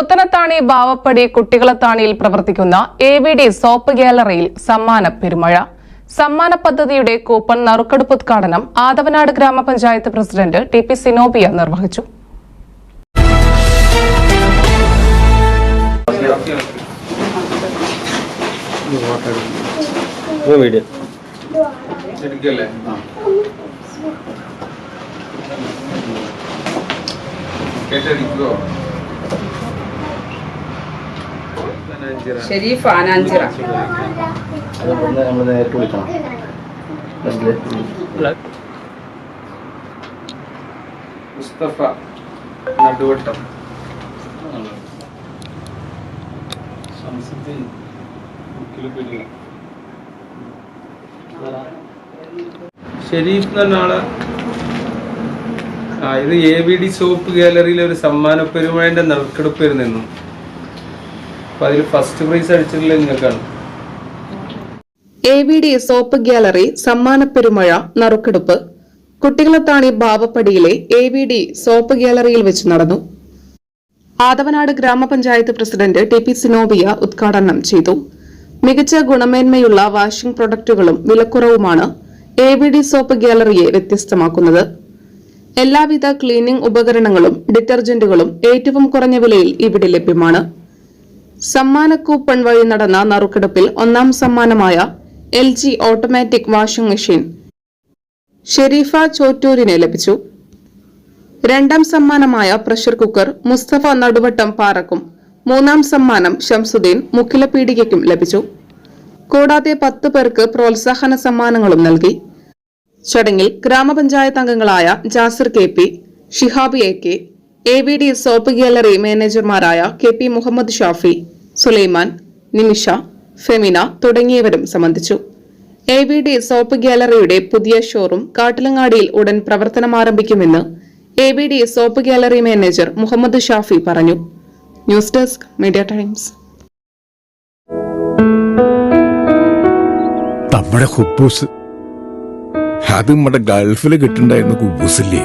പുത്തനത്താണി ബാവപ്പടി കുട്ടികളത്താണിയിൽ പ്രവർത്തിക്കുന്ന A V D soap ഗ്യാലറിയിൽ സമ്മാന പെരുമഴ. സമ്മാന പദ്ധതിയുടെ കൂപ്പൺ നറുക്കെടുപ്പ് ഉദ്ഘാടനം ആദവനാട് ഗ്രാമപഞ്ചായത്ത് പ്രസിഡന്റ് ടി പി സിനോബിയ നിർവഹിച്ചു. ഷെരീഫ് ആനാഞ്ചിറ മുസ്തഫ. നടുവട്ടം. ഷെരീഫ് എന്ന് പറഞ്ഞ ആൾ ആ ഇത് എ വി ഡി സോപ്പ് ഗാലറിയിലെ ഒരു സമ്മാന പെരുമഴന്റെ നറുക്കെടുപ്പ് നിന്നു അപ്പൊ അതിൽ ഫസ്റ്റ് പ്രൈസ് അടിച്ചിട്ടുള്ള നിങ്ങൾക്കാണ്. A V D soap gallery സമ്മാന പെരുമഴ നറുക്കെടുപ്പ് കുട്ടികളത്താണി ബാവപ്പടിയിലെ എ വി ഡി സോപ്പ് ഗ്യാലറിയിൽ വെച്ച് നടന്നു. ആദവനാട് ഗ്രാമപഞ്ചായത്ത് പ്രസിഡന്റ് ടി പി സിനോബിയ ഉദ്ഘാടനം ചെയ്തു. മികച്ച ഗുണമേന്മയുള്ള വാഷിംഗ് പ്രൊഡക്റ്റുകളും വിലക്കുറവുമാണ് എ വി ഡി സോപ്പ് ഗ്യാലറിയെ വ്യത്യസ്തമാക്കുന്നത്. എല്ലാവിധ ക്ലീനിംഗ് ഉപകരണങ്ങളും ഡിറ്റർജന്റുകളും ഏറ്റവും കുറഞ്ഞ വിലയിൽ ഇവിടെ ലഭ്യമാണ്. സമ്മാന കൂപ്പൺ വഴി നടന്ന നറുക്കെടുപ്പിൽ ഒന്നാം സമ്മാനമായ L G automatic washing machine Shareefa ചോറ്റൂരിനെ ലഭിച്ചു. രണ്ടാം സമ്മാനമായ പ്രഷർ കുക്കർ മുസ്തഫ നടുവട്ടം പാറക്കും. മൂന്നാം സമ്മാനം ഷംസുദ്ദീൻ മുഖിലപീഡികയ്ക്കും ലഭിച്ചു. കൂടാതെ പത്ത് പേർക്ക് പ്രോത്സാഹന സമ്മാനങ്ങളും നൽകി. ചടങ്ങിൽ ഗ്രാമപഞ്ചായത്ത് അംഗങ്ങളായ Jasir K P Shihab A K A V D soap gallery മാനേജർമാരായ K P Muhammad Shafi Sulaiman Nimisha Femina തുടങ്ങിയവരും സംബന്ധിച്ചു. എ വി ഡി സോപ്പ് ഗ്യാലറിയുടെ പുതിയ ഷോറൂം കാട്ടിലങ്ങാടിയിൽ ഉടൻ പ്രവർത്തനമാരംഭിക്കുമെന്ന് A V D soap gallery manager Muhammad Shafi പറഞ്ഞു. News desk media times. നമ്മുടെ ഹുബൂസ്. അത് നമ്മുടെ ഗൾഫിൽ കിട്ടുണ്ടായിരുന്ന കുബൂസില്ലേ?